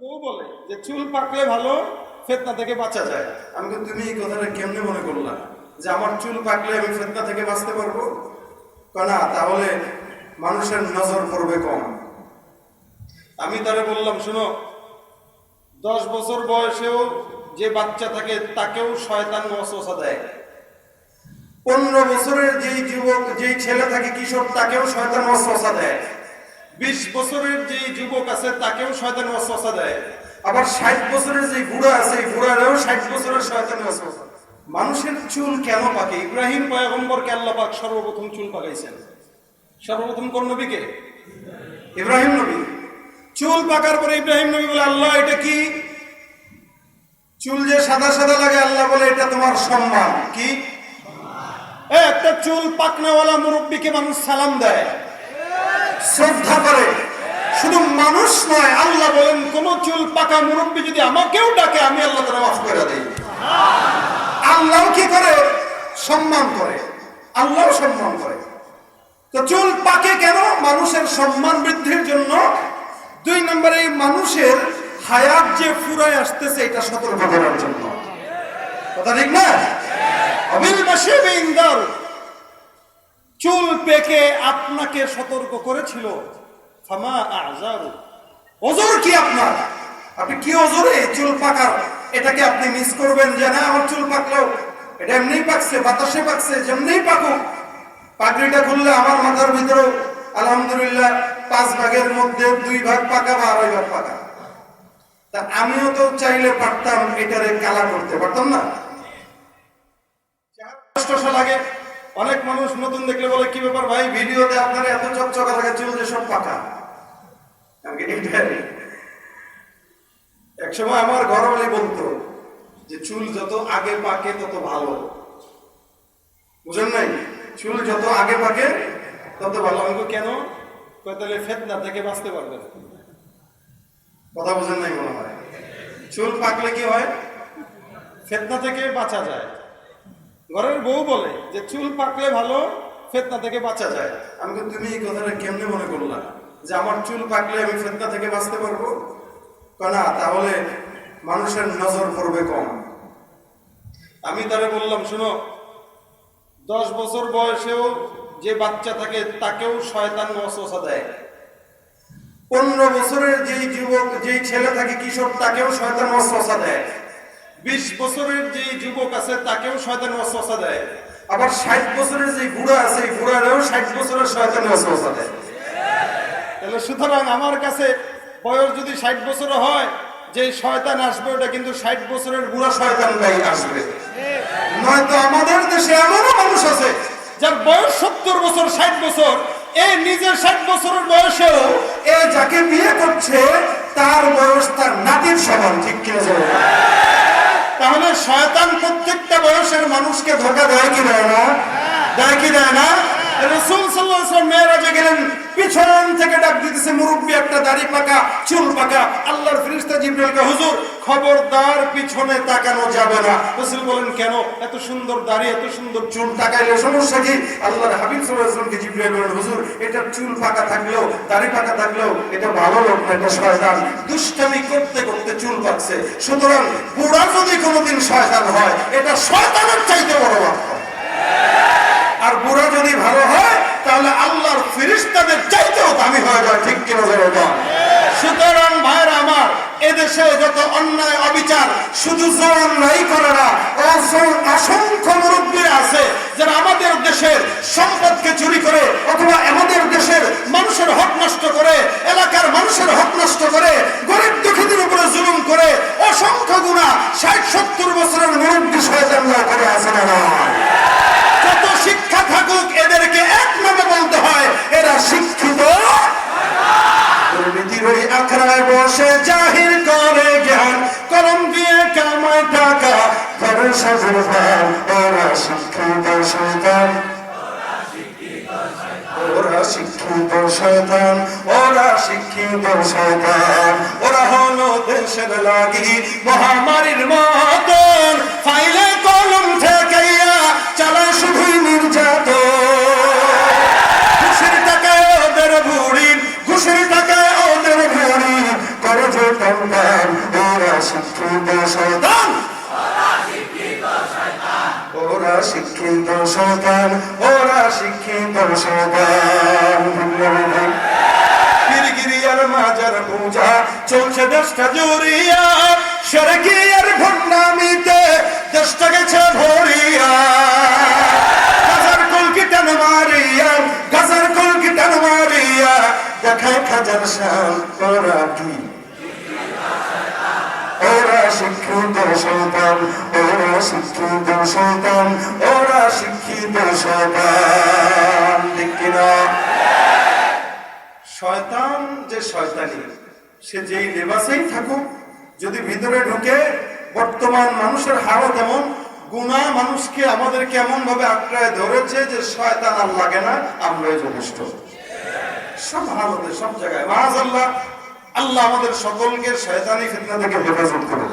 বউ বলে যে, চুল পাকলে ভালো, ফেতনা থেকে বাঁচা যায়। আমি কিন্তু তুমি এই কথাটা কেমনে মনে করলা? যে, আমার চুল পাকলে আমি ফেতনা থেকে বাঁচতে পারব? না, তাহলে মানুষের নজর পড়বে কম। আমি তারে বললাম, শোনো, দশ বছর বয়সেও যে বাচ্চা থাকে, তাকেও শয়তান ওয়াসওয়াসা দেয়। পনেরো বছরের যেই যুবক, যেই ছেলে থাকে কিশোর, তাকেও শয়তান ওয়াসওয়াসা দেয়। বিশ বছরের যে যুবক আছে, তাকেও শয়তান ওয়াসওয়াসা দেয়। আবার ষাট বছরের যে বুড়া আছে, এই বুড়ারেও ষাট বছরের শয়তান ওয়াসওয়াসা মানুষের চুল কেন পাকে? ইব্রাহিম পয়গম্বরকে আল্লাহ পাক সর্বপ্রথম চুল পাকাইছেন? সর্বপ্রথম কোন নবীকে ইব্রাহিম নবী। চুল পাকার পরে ইব্রাহিম নবী বলে, আল্লাহ, এটা কি? চুল যে সাদা সাদা লাগে, আল্লাহ বলে, এটা তোমার সম্মান। কি? একটা চুল পাকনাওয়ালা মুরব্বীকে মানুষ সালাম দেয়। শ্রদ্ধা করে। শুধু মানুষ নয়, আল্লাহ বলেন, কোন চুল পাকা মুরব্বী যদি আমাকেও ডাকে, আমি আল্লাহ তারা মাফ করে দিই। আল্লাহ কি করে? সম্মান করে। আল্লাহ সম্মান করে। তো চুল পাকে কেন? মানুষের সম্মান বৃদ্ধির জন্য। দুই নম্বরে, মানুষের হায়াত যে ফুরায় আসতেছে, এটা সতর্ক করার জন্য। কথা ঠিক না? অবিল ইন্দার চুল পেকে আপনাকে সতর্ক করেছিল। কি আপনার? আপনি কি চুল পাকার? এটাকে আপনি মিস করবেন যে না আমার চুল পাকলেও এটা এমনিই পাকছে, বাতাসে পাকছে, যেমনিই পাকুক। খুললে আমার মাথার ভিতরেও আলহামদুলিল্লাহ পাঁচ ভাগের মধ্যে দুই ভাগ পাকা বা আড়াই ভাগ পাকা। তা আমিও তো চাইলে পারতাম এটারে কালা করতে, পারতাম না? কষ্ট লাগে। অনেক মানুষ নতুন দেখলে বলে, কি ব্যাপার ভাই? ভিডিওতে আপনার এত চকচকা লাগে চুল যে সব পাকা। আমি এটাই একসময় আমার ঘরওয়ালি বলতো যে, চুল যত আগে পাকে, তত ভালো। বুঝেন নাই? চুল যত আগে পাকে, তত ভালো। আমি কেন? তাহলে ফেতনা থেকে বাঁচতে পারবেন কথা বুঝেন নাই মনে হয়? চুল পাকলে কি হয়? ফেতনা থেকে বাঁচা যায়। ঘরের বউ বলে যে চুল পাকলে ভালো ফেতনা থেকে বাঁচা যায়। আমি কিন্তু তুমি এই কথাটা কেমনে মনে করলা? যে আমার চুল পাকলে আমি ফেতনা থেকে বাঁচতে পারব? না তাহলে মানুষের নজর পড়বে কম। আমি তারে বললাম শোনো দশ বছর বয়সেও যে বাচ্চা থাকে তাকেও শয়তান ওয়াসওয়াসা দেয়। পনেরো বছরের যেই যুবক যেই ছেলে থাকে কিশোর তাকেও শয়তান ওয়াসওয়াসা দেয়। বিশ বছরের যে যুবক আছে, তাকেও শয়তান ওয়াসওয়াসা দেয়। আবার ষাট বছরের যে বুড়া আছে, এই বুড়ারেও ষাট বছরের শয়তান ওয়াসওয়াসা দেয়। তাহলে সুতরাং আমার কাছে বয়স যদি ষাট বছর হয়, যে শয়তান আসবে, ওটা কিন্তু ষাট বছরের বুড়া শয়তান নাই আসবে। নয়তো আমাদের দেশে এমনও মানুষ আছে, যার বয়স সত্তর বছর, ষাট বছর এই নিজের ষাট বছরের বয়সেও এ যাকে বিয়ে করছে, তার বয়স তার নাতির সমান, ঠিক কিনা তাহলে শয়তান প্রত্যেকটা বয়সের মানুষকে ধোকা দেয় কি দেয় না? দেয় কি দেয় না? রসুল সাল্লাহ মেয়েরাজে গেলেন। পিছন থেকে ডাক দিতেছে, মুরব্বী, একটা দাড়ি পাকা, চুল পাকা। আল্লাহর ফিরিস্তা জিব্রাইলকে, হুজুর, খবরদার পিছনে তাকানো যাবে না। রসুল বলেন, কেন? এত সুন্দর দাড়ি, এত সুন্দর চুল তাকাইলে সমস্যা কি? আল্লাহর হাবিব আলাইহি ওয়াসাল্লামকে বলেন, হুজুর, এটা চুল পাকা থাকলেও, দাড়ি পাকা থাকলেও, এটা ভালো লোক না, এটা শয়তান। দুষ্টামি করতে করতে চুল পাকছে। সুতরাং বুড়া যদি কোনোদিন শয়তান হয়, এটা শয়তানের চাইতে বড় বাক্য আর বুড়া যদি ভালো হয় তাহলে আল্লাহর ফিরিস্তাদের চাইতেও দামি হয়ে যায়, ঠিক কিনা সুতরাং ভাইরা আমার, এদেশে যত অন্যায় অবিচার, শুধু জোর নাই করে না অসং- অসংখ্য মুরব্বী আছে যারা আমাদের দেশের সম্পদকে চুরি করে অথবা করে সাজুর ভান ওরা শিক্ষিত শয়তান ওরা শিক্ষিত শয়তান ওরা শিক্ষিত শয়তান ওরা হলো দেশের লাগি মহামারীর মতন ফাইলে কলম ঠেকাইয়া চালায় শুধুই নির্যাতন ঘুষের টাকায় ওদের বুড়ি ঘুষের টাকায় ওদের বুড়ি করে যে ওরা শিক্ষিত ওরা শিক্ষিত শয়তান ওরা শিক্ষিত শয়তান পীরগিরিয়ার মাজার পূজা চলছে দেশটা জুড়িয়া, সরকিয়ার ভণ্ডামিতে দেশটা গেছে ভরিয়া। ওরা শিক্ষিত সন্তান শয়তান যে শয়তানি, সে যেই লেবাসেই থাকুক, যদি ভিতরে ঢুকে বর্তমান মানুষের হালত এমন গুণা মানুষকে আমাদেরকে এমন ভাবে আঁকড়ায় ধরেছে যে শয়তান আর লাগে না, আমরাই যথেষ্ট। সব হালতে সব জায়গায়। আল্লাহ আমাদের সকলকে শয়তানি ফিতনা থেকে হেফাজত করুন